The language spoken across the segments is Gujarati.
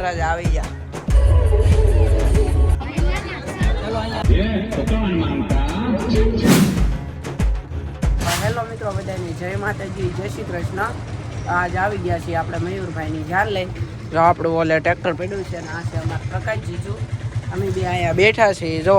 વરરાજ આવી ગયા. હેલો મિત્રો, બધાની જય માતાજી, જય શ્રી કૃષ્ણ. આજ આવી ગયા છીએ આપણે મયુરભાઈની જાર લઈ જો આપણું ઓલે ટ્રેક્ટર પડ્યું છે અને આ છે અમારા પ્રકાશ જીજુ અમે બી અહીંયા બેઠા છીએ, જો.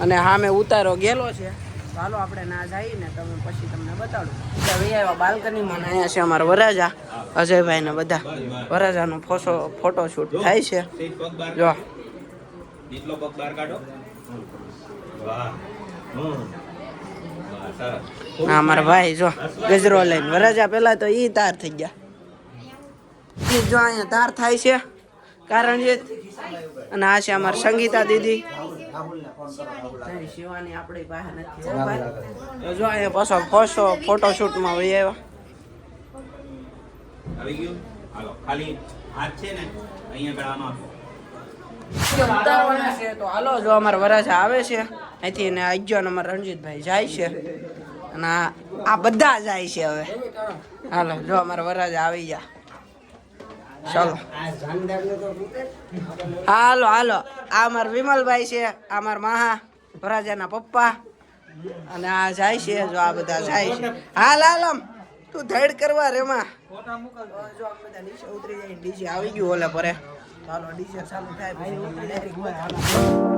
અને સામે ઉતારો ગયેલો છે. ચાલો આપણે ના જઈએ ને તમે પછી તમને બતાડું. બાલ્કનીમાં અહીંયા છે અમારા વરાજા અજયભાઈ ને બધા. વરાજાનો ફોટો ફોટોશૂટ થાય છે. જો. નીચલો પગ બહાર કાઢો. વાહ. અમારા ભાઈ જો. ગજરો લઈને. વરાજા પેલા તો ઈ તાર થઈ ગયા. જો અહીંયા તાર થાય છે. કારણ છે અને આ છે અમારા સંગીતા દીદી. શિવાની આપણી પાસે નથી. હો ભાઈ. તો જો અહીંયા પાછો ફોટો ફોટોશૂટમાં વહી આવ્યા. આવી ગયું? હાલો ખાલી હાથ છે ને અહીંયા ગળામાં ઉતારવાના છે તો હાલો જો અમારા વરાજા આવે છે અહીંથી ને આજો અને અમારા રણજીતભાઈ જાય છે. અને આ- આ બધા જાય છે હવે. હાલો જો અમારા વરાજા આવી ગયા. ચાલો. હાલો હાલો. આ અમારા વિમલભાઈ છે, આ મારા માહા, વરાજાના પપ્પા. અને આ જાય છે, જો આ બધા જાય છે. હાલ હાલ તું ધડ કરવા રેમાં જો ઉતરી જાય ડીજે આવી ગયું ઓલે પરે. ચાલો, ડીજે ચાલુ થાય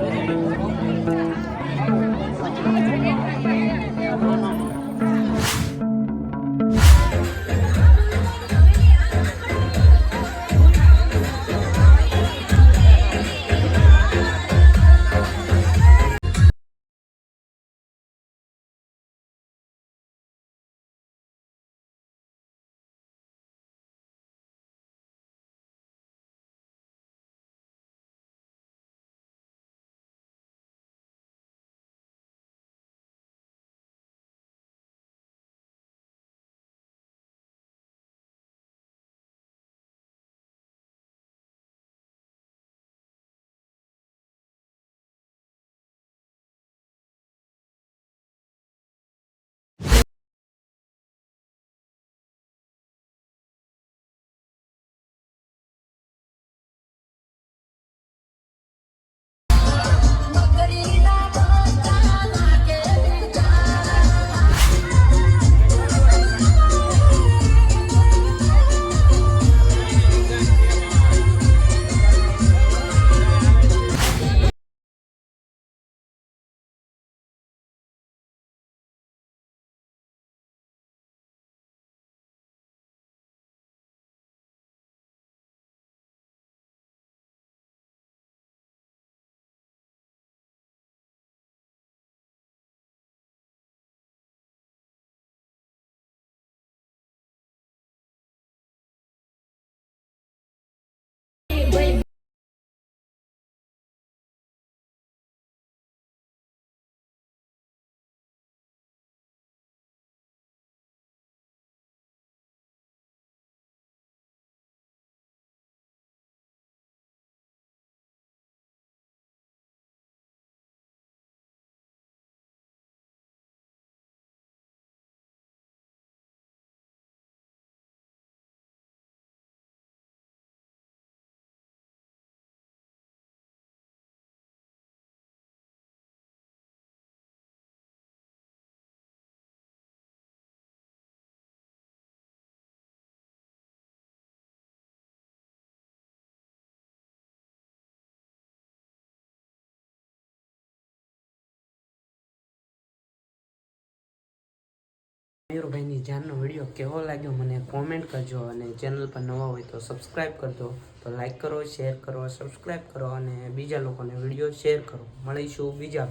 મયુરભાઈની જાનનો વીડિયો કેવો લાગ્યો મને કોમેન્ટ કરજો અને ચેનલ પર નવા હોય તો સબસ્ક્રાઈબ કરજો તો લાઈક કરો શેર કરો સબસ્ક્રાઈબ કરો અને બીજા લોકોને વીડિયો શેર કરો મળીશું બીજા.